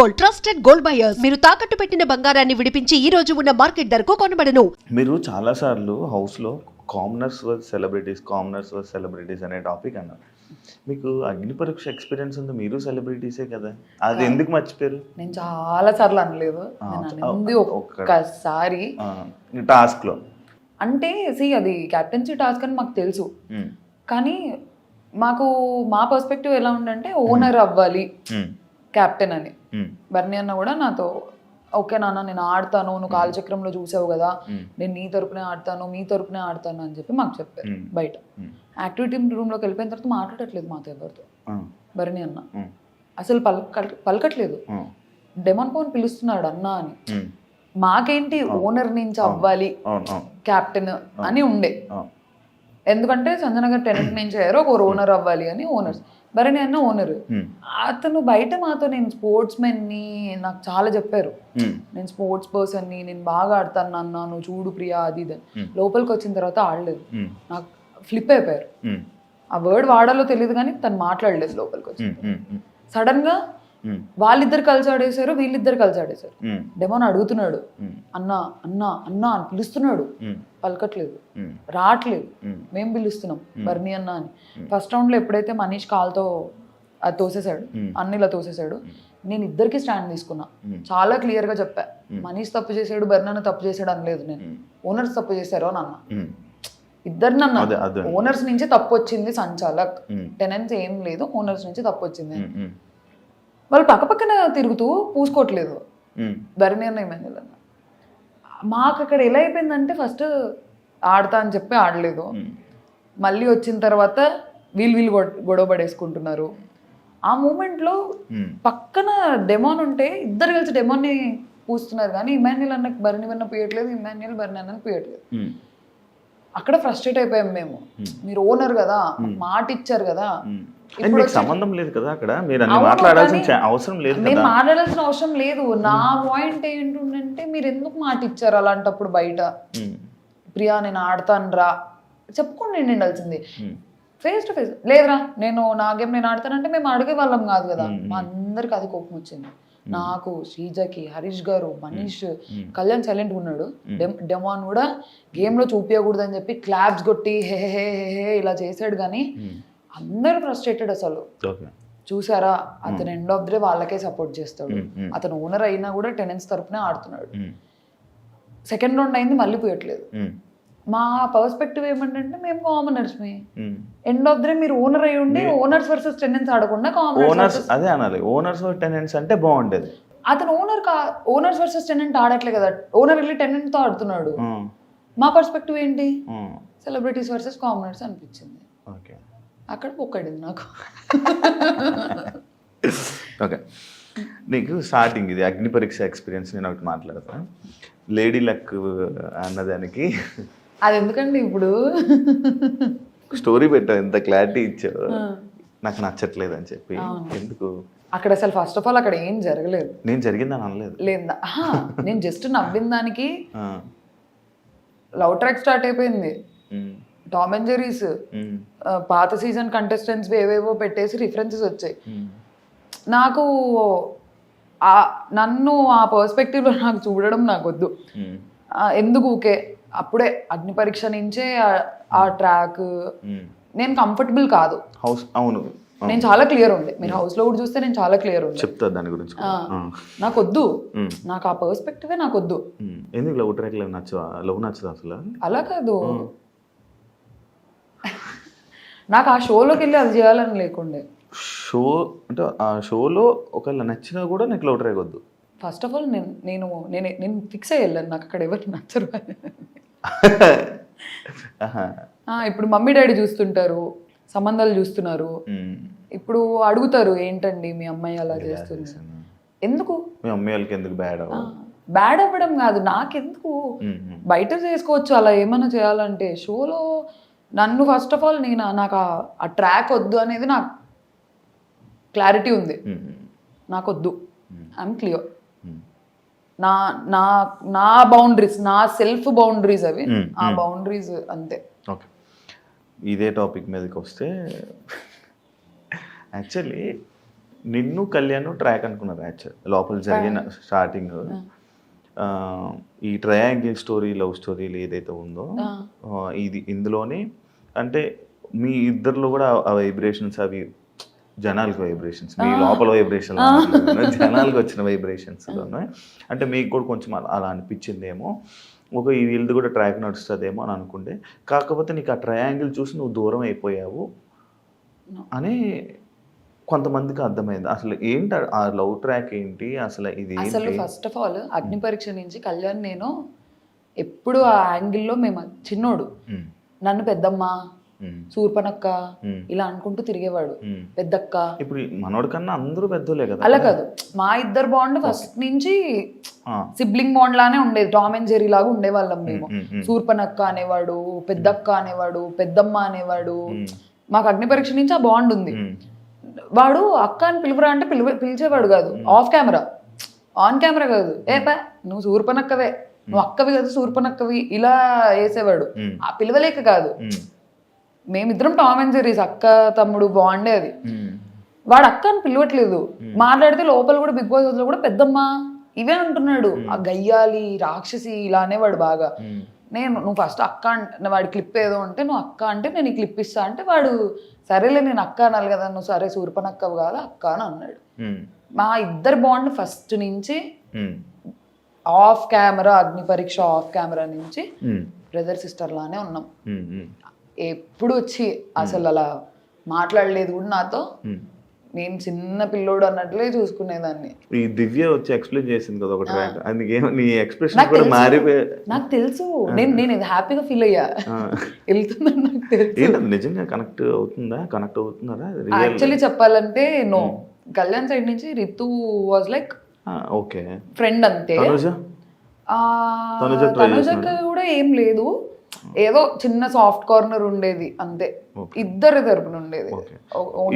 Gold trusted gold buyers. మీరు తాకట్టు పెట్టిన బంగారాన్ని విడిపించి ఈ రోజు ఉన్న మార్కెట్ ధరకు కొనబడను. మీరు చాలాసార్లు హౌస్లో commoners versus celebrities commoners versus celebrities అనే టాపిక్ అన్నారు. మీకు అగ్ని పరీక్ష ఎక్స్పీరియన్స్ ఉంది మీరు సెలబ్రిటీసే కదా? అది ఎందుకు మర్చిపోయారు? నేను చాలా సార్లు అనలేదు. నేను అనింది ఒక్కసారి. టాస్క్లో అంటే సి అది క్యాప్టెన్సీ టాస్క్ అని మాకు తెలుసు. కానీ మాకు మా పర్స్పెక్టివ్ ఎలా ఉందంటే ఓనర్ అవ్వాలి కెప్టెన్ అని. బర్ని అన్న కూడా నాతో ఓకే నాన్న నేను ఆడతాను నువ్వు కాలచక్రంలో చూసావు కదా నేను నీ తరపునే ఆడతాను మీ తరపునే ఆడతాను అని చెప్పి మాకు చెప్పారు. బయట. యాక్టివిటీ రూమ్లోకి వెళ్ళిపోయిన తర్వాత మాట్లాడట్లేదు మాతో ఎవరితో భరణి అన్న. అసలు పలక పలకట్లేదు. డెమన్ పవన్ పిలుస్తున్నాడు అన్న అని. మాకేంటి ఓనర్ నుంచి అవ్వాలి అవును అవును క్యాప్టెన్ అని ఉండే. ఎందుకంటే సంజనగర్ టెనెంట్ నుంచి అయ్యారు ఒక ఓనర్ అవ్వాలి అని ఓనర్స్ భరణి అన్న ఓనర్. అతను బయట మాతో నేను స్పోర్ట్స్ని నాకు చాలా చెప్పారు మ్మ్. నేను స్పోర్ట్స్ పర్సన్ని నేను బాగా ఆడతాను నాన్న నువ్వు చూడు ప్రియా అది ఇది అని. లోపలికి వచ్చిన తర్వాత ఆడలేదు. నాకు ఫ్లిప్ అయిపోయారు. ఆ వర్డ్ వాడాలో తెలియదు కానీ తను మాట్లాడలేదు లోపలికి వచ్చి మ్మ్. మ్మ్. వాళ్ళిద్దరు కలిసి ఆడేశారు వీళ్ళిద్దరు కలిసి ఆడేశారు మ్మ్. డెమోన్ అడుగుతున్నాడు మ్మ్. అన్నా అన్నా అన్నా అని పిలుస్తున్నాడు. పలకట్లేదు. రావట్లేదు మ్మ్. మేం పిలుస్తున్నాం బర్ని అన్న అని ఫస్ట్ రౌండ్లో ఎప్పుడైతే మనీష్ కాల్తో అది తోసేశాడు అన్ని ఇలా తోసేశాడు నేను ఇద్దరికి స్టాండ్ తీసుకున్నా చాలా క్లియర్గా చెప్పా మనీష్ తప్పు చేశాడు బర్ని అన్న తప్పు చేశాడు అనలేదు నేను ఓనర్స్ తప్పు చేశారు అని అన్న. ఇద్దరిని అన్న. ఓనర్స్ నుంచి తప్పు వచ్చింది సంచాలక్. టెనెన్స్ ఏం లేదు ఓనర్స్ నుంచి తప్పు వచ్చింది. వాళ్ళు పక్క పక్కన తిరుగుతూ పూసుకోవట్లేదు. అన్న ఏమైంది అన్న మాకు అక్కడ ఎలా అయిపోయిందంటే ఫస్ట్ ఆడతా అని చెప్పి ఆడలేదు. మళ్ళీ వచ్చిన తర్వాత వీళ్ళు వీళ్ళు గొడ- గొడవ పడేసుకుంటున్నారు. ఆ మూమెంట్లో మ్మ్. పక్కన డెమోన్ ఉంటే ఇద్దరు కలిసి డెమోన్ని పూస్తున్నారు కానీ ఇమాన్యుల్ అన్నకి భరణి వన్న పీయట్లేదు ఇమాన్యుల్ భరణి అన్నకి పీయట్లేదు. అక్కడ ఫ్రస్ట్రేట్ అయిపోయాం మేము. మీరు ఓనర్ కదా మాట ఇచ్చారు కదా. మీకు సంబంధం లేదు కదా అక్కడ? మీరు అన్ని మాట్లాడాల్సిన అవసరం లేదు మేము మాట్లాడాల్సిన అవసరం లేదు. నా పాయింట్ ఏంటంటే మీరు ఎందుకు మాట ఇచ్చారు అలాంటప్పుడు బయట. ప్రియా నేను ఆడతాను రా చెప్పుకోండి ఉండాల్సింది మ్మ్. ఫేస్ టు ఫేస్ లేదురా నేను నా గేమ్ నేను ఆడతానంటే మేము అడిగే వాళ్ళం కాదు కదా. మా అందరికి అది కోపం వచ్చింది. నాకు శ్రీజకి హరీష్ గారు మనీష్ కళ్యాణ్ సైలెంట్ ఉన్నాడు. డెమ్ డెమాన్ కూడా game లో చూపించకూడదు అని చెప్పి క్లాప్స్ కొట్టి హే హే హే హే హే ఇలా చేశాడు కానీ అందరూ ఫ్రస్ట్రేటెడ్ అసలు. చూసారా? అతను ఎండ్ ఆఫ్ ది డే వాళ్ళకే సపోర్ట్ చేస్తాడు. అతను ఓనర్ అయినా కూడా టెనెన్స్ తరపునే ఆడుతున్నాడు. సెకండ్ రౌండ్ అయింది మళ్ళీ పోయట్లేదు. మా పర్స్పెక్టివ్ ఏమంటే మేము కామనర్స్ మీ. ఎండ్ ఆఫ్ ద మీరు ఓనర్ అయి ఉండి ఓనర్స్ వర్సెస్ టెండెన్స్ ఆడకుండా కామనర్స్ ఓనర్స్ అదే అనాలి. ఓనర్స్ టెనెంట్స్ అంటే బాగుండేది. అతను ఓనర్ కా ఓనర్స్ వర్సెస్ టెండెంట్ ఆడట్లే కదా. ఓనర్ వెళ్ళి టెండెంట్తో ఆడుతున్నాడు. మా పర్స్పెక్టివ్ ఏంటి. సెలబ్రిటీస్ వర్సెస్ కామనర్స్ అనిపించింది. ఓకే. అక్కడ పొక్కడింది నాకు. ఓకే. నీకు స్టార్టింగ్ ఇది అగ్ని పరీక్ష ఎక్స్పీరియన్స్ నేను ఒకటి మాట్లాడతాను లేడీ లక్ అన్నదానికి అది ఎందుకండి ఇప్పుడు? స్టోరీ పెట్టావు ఎంత క్లారిటీ ఇచ్చావు. నాకు నచ్చట్లేదు అని చెప్పి. ఎందుకు? అక్కడ అసలు ఫస్ట్ ఆఫ్ ఆల్ అక్కడ ఏం జరగలేదు. నేను జరిగిందని అనలేదు. లేదా. నేను జస్ట్ నవ్విన దానికి. లవ్ ట్రాక్ స్టార్ట్ అయిపోయింది. Tom and Jerrys. పాత సీజన్ కంటెస్టెంట్స్ ఏవేవో పెట్టేసి రిఫరెన్సెస్ వచ్చాయి. మ్మ్. నాకు ఆ నన్ను ఆ పర్స్పెక్టివ్లో నాకు చూడడం నాకు వద్దు. ఆ, ఎందుకు ఊకే? అప్పుడే అగ్ని పరీక్ష నుంచే ఆ- ట్రాక్ మ్మ్. నేను కంఫర్టబుల్ కాదు. హౌస్ అవును. నేను చాలా క్లియర్ ఉంది మీరు house లో కూడా చూస్తే నేను చాలా క్లియర్ ఉంది చెప్తా దాని గురించి. నాకు వద్దు. నాకు ఆ పర్స్పెక్టివే నాకు వద్దు. ఎందుకు లవ్ ట్రాక్ లవ్ నచ్చవా? లవ్ నచ్చదు అసలు? అలా కాదు. నాకు ఆ షోలోకి వెళ్ళి అది చేయాలని లేకుండే. షో అంటే ఆ షోలో ఒకవేళ నచ్చినా కూడా నీకు లవ్ ట్రాక్ వద్దు ఫస్ట్ ఆఫ్ ఆల్ నేను నేను నేను నేను ఫిక్స్ అయ్యి వెళ్ళాను నాకు అక్కడ ఎవరికి నచ్చరు. ఇప్పుడు మమ్మీ డాడీ చూస్తుంటారు సంబంధాలు చూస్తున్నారు. ఇప్పుడు అడుగుతారు ఏంటండి మీ అమ్మాయి అలా చేస్తుంది? ఎందుకు? మీ అమ్మాయి వాళ్ళకి ఎందుకు బ్యాడ్ అవ్వ బ్యాడ్ అవ్వడం కాదు. నాకెందుకు? బయట చేసుకోవచ్చు అలా ఏమైనా చేయాలంటే. షోలో నన్ను ఫస్ట్ ఆఫ్ ఆల్ నేను నాకు ఆ- ట్రాక్ వద్దు అనేది నాకు క్లారిటీ ఉంది. నాకు వద్దు ఐఎమ్ క్లియర్ నా నా నా బౌండరీస్ నా సెల్ఫ్ బౌండరీస్ అవి. ఆ బౌండరీస్ అంతే. ఓకే. ఇదే టాపిక్ మీదకి వస్తే యాక్చువల్లీ నిన్ను కళ్యాణ్ ట్రాక్ అనుకున్నారు యాక్చువల్ లోపల జరిగిన స్టార్టింగ్ ఈ ట్రయాంగిల్ స్టోరీ లవ్ స్టోరీలు ఏదైతే ఉందో ఇది ఇందులోనే అంటే మీ ఇద్దరిలో కూడా ఆ వైబ్రేషన్స్ అవి జనాలకు వైబ్రేషన్స్ మీ లోపల వైబ్రేషన్ జనాలకు వచ్చిన వైబ్రేషన్స్ అంటే మీకు కూడా కొంచెం అలా అనిపించిందేమో. ఒక ఈ వీళ్ళది కూడా ట్రాక్ నడుస్తుందేమో అని అనుకుంటే. కాకపోతే నీకు ఆ ట్రయాంగిల్ చూసి నువ్వు దూరం అయిపోయావు అని కొంతమందికి అర్థమైంది. అసలు ఏంటి ఆ- లవ్ ట్రాక్ ఏంటి? అసలు ఇది అసలు ఫస్ట్ ఆఫ్ ఆల్ అగ్ని పరీక్ష నుంచి కళ్యాణ్ నేను ఎప్పుడు ఆ యాంగిల్లో మేము చిన్నోడు. ఉమ్, నన్ను పెద్దమ్మ సూర్పనక్క ఇలా అనుకుంటూ తిరిగేవాడు. పెద్దక్క. ఇప్పుడు మనోడి కన్నా అందరూ పెద్దోలే కదా. అలా కాదు. మా ఇద్దరు బాండ్ ఫస్ట్ నుంచి సిబ్లింగ్ బాండ్ లానే ఉండేది. టామ్ అండ్ జెరీ లాగా ఉండేవాళ్ళం మేము. సూర్పనక్క అనేవాడు పెద్దక్క అనేవాడు పెద్దమ్మ అనేవాడు. మాకు అగ్ని పరీక్ష నుంచి ఆ బాండ్ ఉంది. వాడు అక్క అని పిలువరా అంటే పిలిచేవాడు కాదు. ఆఫ్ కెమెరా ఆన్ కెమెరా కాదు. ఏ పా నువ్వు సూర్పనక్కవే నువ్వు అక్కవి కదా సూర్పనక్కవి ఇలా వేసేవాడు. ఆ పిలవలేక కాదు. మేమిద్దరం టామ్ అండ్ జెరీస్ అక్క తమ్ముడు బాండే అది. వాడు అక్క అని పిలవట్లేదు మాట్లాడితే లోపల కూడా బిగ్ బాస్లో కూడా పెద్దమ్మ ఇవే అంటున్నాడు. ఆ గయ్యాలి రాక్షసి ఇలా అనేవాడు బాగా. నేను నువ్వు ఫస్ట్ అక్క అంటే వాడి క్లిప్ ఏదో అంటే నువ్వు అక్క అంటే నేను ఈ క్లిప్ ఇస్తా అంటే వాడు సరేలే నేను అక్క అనాలి కదా నువ్వు సరే సూర్పనక్కవు కాదు అక్క అని అన్నాడు. మా ఇద్దరు బాండ్ ఫస్ట్ నుంచి off camera Agni Pariksha off camera నుంచి బ్రదర్ సిస్టర్ లానే ఉన్నాం. ఎప్పుడు వచ్చి అసలు అలా మాట్లాడలేదు కూడా నాతో. నేను చిన్న పిల్లోడు అన్నట్లే చూసుకునేదాన్ని. ఈ దివ్య వచ్చి ఎక్స్ప్లెయిన్ చేసింది కదా ఒక ట్రాక్ అందుకే నీ ఎక్స్ప్రెషన్ నాకు కూడా తెలుసు. మారిపోయి నాకు తెలుసు. నేను నేను ఇది హ్యాపీగా ఫీల్ అయ్యా. వెళ్తుందని నాకు తెలుసు. నిజంగా కనెక్ట్ అవుతుందా? కనెక్ట్ అవుతున్నారా యాక్చువల్లీ చెప్పాలంటే నో. కళ్యాణ్ సైడ్ నుంచి Ritu was like okay. Friend అంతే. తనుజకి కూడా ఏం లేదు. ఏదో చిన్న సాఫ్ట్ కార్నర్ ఉండేది అంతే. ఇద్దరి తరపున ఉండేది.